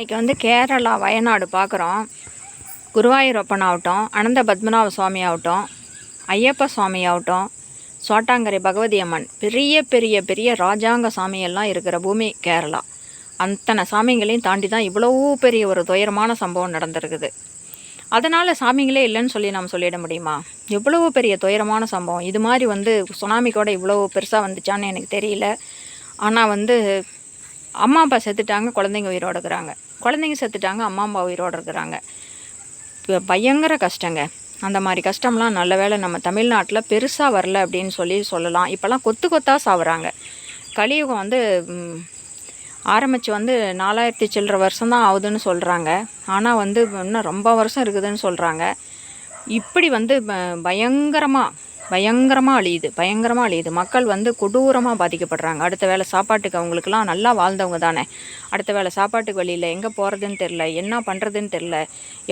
இன்றைக்கி வந்து கேரளா வயநாடு பார்க்குறோம் குருவாயூரப்பன் ஆகட்டும் அனந்த பத்மநாப சுவாமி ஆகட்டும் ஐயப்ப சுவாமி ஆகட்டும் சோட்டாங்கரை பகவதி அம்மன் பெரிய பெரிய பெரிய ராஜாங்க சாமியெல்லாம் இருக்கிற பூமி கேரளா. அத்தனை சாமிங்களையும் தாண்டி தான் இவ்வளோ பெரிய ஒரு துயரமான சம்பவம் நடந்திருக்குது. அதனால் சாமிங்களே இல்லைன்னு சொல்லி நாம் சொல்லிட முடியுமா? எவ்வளோ பெரிய துயரமான சம்பவம். இது மாதிரி வந்து சுனாமி கூட இவ்வளோ பெருசாக வந்துச்சான்னு எனக்கு தெரியல. ஆனால் வந்து அம்மா அப்பா செத்துட்டாங்க குழந்தைங்க உயிரோடு இருக்கிறாங்க. குழந்தைங்க செத்துட்டாங்க அம்மா அம்மா உயிரோடு இருக்கிறாங்க. பயங்கர கஷ்டங்க. அந்த மாதிரி கஷ்டம்லாம் நல்ல வேளை நம்ம தமிழ்நாட்டில் பெருசாக வரல அப்படின்னு சொல்லி சொல்லலாம். இப்போல்லாம் கொத்து கொத்தாக சாவுறாங்க. கலியுகம் வந்து ஆரம்பித்து வந்து நாலாயிரத்தி சில்லற வருஷம் தான் ஆகுதுன்னு சொல்கிறாங்க ஆனால் வந்து இன்னும் ரொம்ப வருஷம் இருக்குதுன்னு சொல்கிறாங்க இப்படி வந்து பயங்கரமாக பயங்கரமாக அழியுது பயங்கரமாக அழியுது. மக்கள் வந்து கொடூரமாக பாதிக்கப்படுறாங்க. அடுத்த வேளை சாப்பாட்டுக்கு அவங்களுக்குலாம் நல்லா வாழ்ந்தவங்க தானே. அடுத்த வேளை சாப்பாட்டுக்கு வழியில் எங்கே போகிறதுன்னு தெரில என்ன பண்ணுறதுன்னு தெரில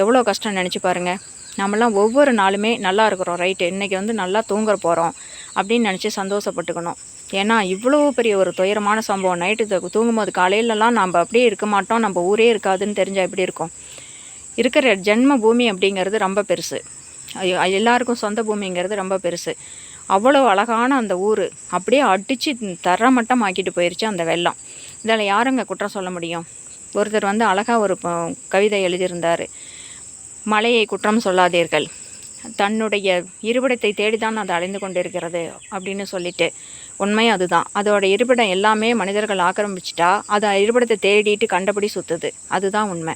எவ்வளோ கஷ்டம் நினச்சி பாருங்கள் நம்மலாம் ஒவ்வொரு நாளுமே நல்லா இருக்கிறோம். ரைட்டு இன்றைக்கி வந்து நல்லா தூங்குற போகிறோம் அப்படின்னு நினச்சி சந்தோஷப்பட்டுக்கணும். ஏன்னா இவ்வளோ பெரிய ஒரு துயரமான சம்பவம். நைட்டு தூங்கும்போது காலையிலலாம் நம்ம அப்படியே இருக்க மாட்டோம். நம்ம ஊரே இருக்காதுன்னு தெரிஞ்சால் எப்படி இருக்கும்? இருக்கிற ஜென்ம பூமி அப்படிங்கிறது ரொம்ப பெருசு. எல்லாருக்கும் சொந்த பூமிங்கிறது ரொம்ப பெருசு. அவ்வளோ அழகான அந்த ஊர். அப்படியே அடித்து தரமட்டம் ஆக்கிட்டு போயிடுச்சு அந்த வெள்ளம். இதில் யாருங்க குற்றம் சொல்ல முடியும்? ஒருத்தர் வந்து அழகாக ஒரு கவிதை எழுதியிருந்தார். மலையை குற்றம் சொல்லாதீர்கள். தன்னுடைய இருப்பிடத்தை தேடிதான் அது அலைந்து கொண்டிருக்கிறது அப்படின்னு சொல்லிட்டு. உண்மை அதுதான். அதோட இருபிடம் எல்லாமே மனிதர்கள் ஆக்கிரமிச்சிட்டா அது இருபடத்தை தேடிட்டு கண்டபடி சுற்றுது அதுதான் உண்மை.